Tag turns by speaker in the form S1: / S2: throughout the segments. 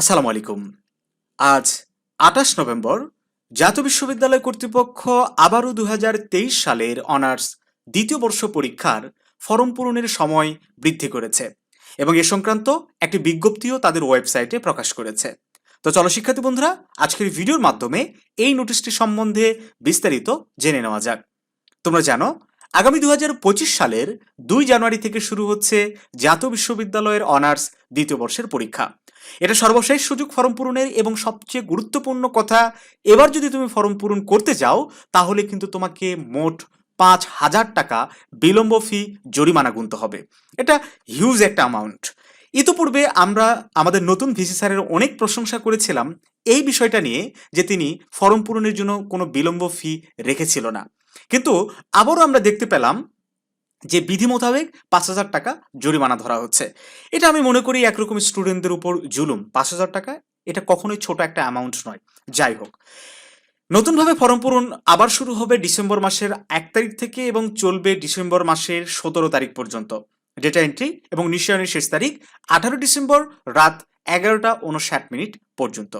S1: আসসালামু আলাইকুম। আজ আঠাশ নভেম্বর, জাতীয় বিশ্ববিদ্যালয় কর্তৃপক্ষ আবারও দু হাজার তেইশ সালের অনার্স দ্বিতীয় বর্ষ পরীক্ষার ফর্ম পূরণের সময় বৃদ্ধি করেছে এবং এ সংক্রান্ত একটি বিজ্ঞপ্তিও তাদের ওয়েবসাইটে প্রকাশ করেছে। তো চলো শিক্ষার্থী বন্ধুরা, আজকের ভিডিওর মাধ্যমে এই নোটিশটি সম্বন্ধে বিস্তারিত জেনে নেওয়া যাক। তোমরা জানো আগামী দু হাজার পঁচিশ সালের দুই জানুয়ারি থেকে শুরু হচ্ছে জাতীয় বিশ্ববিদ্যালয়ের অনার্স দ্বিতীয় বর্ষের পরীক্ষা। এটা সর্বশেষ সুযোগ ফর্ম পূরণের এবং সবচেয়ে গুরুত্বপূর্ণ কথা, এবার যদি তুমি ফর্ম পূরণ করতে যাও, তাহলে কিন্তু তোমাকে মোট পাঁচ হাজার টাকা বিলম্ব ফি জরিমানা গুনতে হবে। এটা হিউজ একটা অ্যামাউন্ট ইতোপূর্বে আমরা আমাদের নতুন ভিসি স্যারের অনেক প্রশংসা করেছিলাম এই বিষয়টা নিয়ে যে তিনি ফর্ম পূরণের জন্য কোনো বিলম্ব ফি রেখেছিল না। কিন্তু আবারও আমরা দেখতে পেলাম যে বিধি মোতাবেক পাঁচ হাজার টাকা জরিমানা ধরা হচ্ছে। এটা আমি মনে করি একরকম স্টুডেন্টদের উপর জুলুম। পাঁচ হাজার টাকা, এটা কখনোই ছোট একটা অ্যামাউন্ট নয়। যাই হোক, নতুনভাবে ফর্ম পূরণ আবার শুরু হবে ডিসেম্বর মাসের এক তারিখ থেকে এবং চলবে ডিসেম্বর মাসের সতেরো তারিখ পর্যন্ত। ডেটা এন্ট্রি এবং নিশ্চয়নের শেষ তারিখ আঠারো ডিসেম্বর রাত এগারোটা উনষাট মিনিট পর্যন্ত।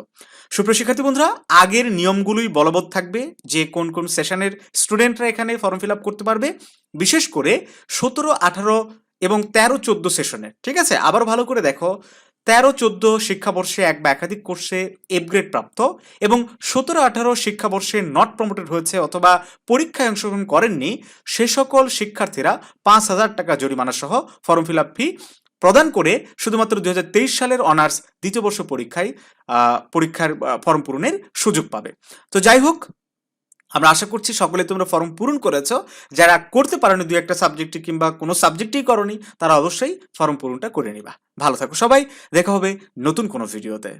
S1: সুপ্রিয় শিক্ষার্থী বন্ধুরা, আগের নিয়মগুলোই বলবৎ থাকবে যে কোন কোন সেশনের স্টুডেন্টরা এখানে ফর্ম ফিল আপ করতে পারবে, বিশেষ করে সতেরো, আঠারো এবং তেরো, চোদ্দ সেশনের। ঠিক আছে? আবার ভালো করে দেখো, তেরো, চোদ্দ শিক্ষাবর্ষে এক বা একাধিক কোর্সে এপগ্রেড প্রাপ্ত এবং সতেরো, আঠারো শিক্ষাবর্ষে নট প্রমোটেড হয়েছে অথবা পরীক্ষায় অংশগ্রহণ করেননি, সে সকল শিক্ষার্থীরা পাঁচ হাজার টাকা জরিমানা সহ ফর্ম ফিল আপ ফি প্রদান করে শুধুমাত্র দুই হাজার তেইশ সালের অনার্স দ্বিতীয় বর্ষ পরীক্ষায় পরীক্ষার ফর্ম পূরণের সুযোগ পাবে। তো যাই হোক, আমরা আশা করছি সকলে তোমরা ফর্ম পূরণ করেছ। যারা করতে পারোনি দু একটা সাবজেক্টে কিংবা কোনো সাবজেক্টেই করনি, তারা অবশ্যই ফর্ম পূরণটা করে নিবা। ভালো থাকো সবাই, দেখা হবে নতুন কোনো ভিডিওতে।